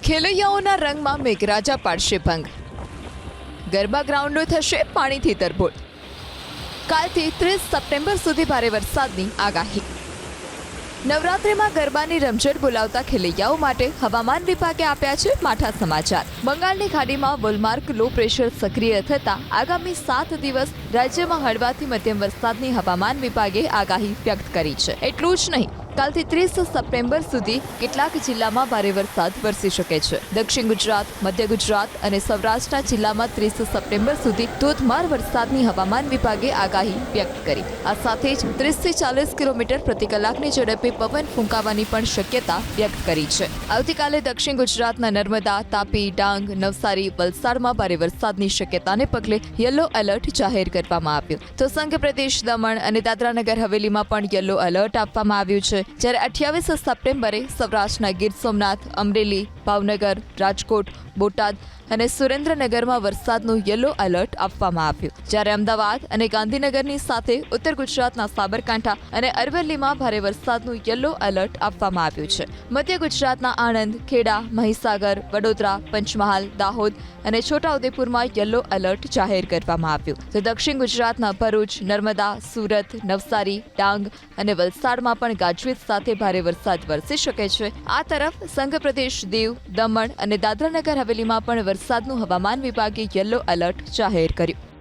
ખેલૈયાઓના રંગમાં મેઘરાજા પાડશે ભંગ. ગરબા ગ્રાઉન્ડો થશે પાણીથી તરબોળ. કાલથી ત્રીસ સપ્ટેમ્બર સુધી ભારે વરસાદની આગાહી. નવરાત્રિમાં ગરબાની રમઝટ બોલાવતા ખેલૈયાઓ માટે હવામાન વિભાગે આપ્યા છે માઠા સમાચાર. બંગાળની ખાડીમાં વોલમાર્ક લો પ્રેશર સક્રિય થતા આગામી સાત દિવસ રાજ્યમાં હળવાથી મધ્યમ વરસાદની હવામાન વિભાગે આગાહી વ્યક્ત કરી છે. એટલું જ નહીં કાલથી ત્રીસ સપ્ટેમ્બર સુધી કેટલાક જિલ્લામાં ભારે વરસાદ વરસી શકે છે. દક્ષિણ ગુજરાત, મધ્ય ગુજરાત અને સૌરાષ્ટ્રના જિલ્લામાં ત્રીસ સપ્ટેમ્બર સુધી ધોધમાર વરસાદની હવામાન વિભાગે આગાહી વ્યક્ત કરી. આ સાથે જ ત્રીસથી ચાલીસ કિલોમીટર પ્રતિ કલાકની ઝડપે પવન ફૂંકાવાની પણ શક્યતા વ્યક્ત કરી છે. આવતીકાલે દક્ષિણ ગુજરાતના નર્મદા, તાપી, ડાંગ, નવસારી, વલસાડમાં ભારે વરસાદની શક્યતાને પગલે યલો એલર્ટ જાહેર કરવામાં આવ્યું. તો સંઘ પ્રદેશ દમણ અને દાદરાનગર હવેલીમાં પણ યલો એલર્ટ આપવામાં આવ્યું છે. જ્યારે અઠ્યાવીસ સપ્ટેમ્બરે સૌરાષ્ટ્રના ગીર સોમનાથ, અમરેલી, ભાવનગર, રાજકોટ, બોટાદ અને સુરેન્દ્રનગરમાં વરસાદનું યલો એલર્ટ આપવામાં આવ્યું. જ્યારે અમદાવાદ અને ગાંધીનગરની સાથે ઉત્તર ગુજરાતના સાબરકાંઠા અને અરવલ્લીમાં ભારે વરસાદનું યલો એલર્ટ આપવામાં આવ્યું છે. મધ્ય ગુજરાતના આણંદ, ખેડા, મહીસાગર, વડોદરા, પંચમહાલ, દાહોદ અને છોટાઉદેપુરમાં યલો એલર્ટ જાહેર કરવામાં આવ્યું. તો દક્ષિણ ગુજરાતના ભરૂચ, નર્મદા, સુરત, નવસારી, ડાંગ અને વલસાડમાં પણ ગાજવીજ સાથે ભારે વરસાદ વરસી શકે છે. આ તરફ સંઘ પ્રદેશ દીવ, દમણ અને દાદરાનગર હવેલીમાં પણ વરસાદનું હવામાન વિભાગે યલો એલર્ટ જાહેર કર્યું.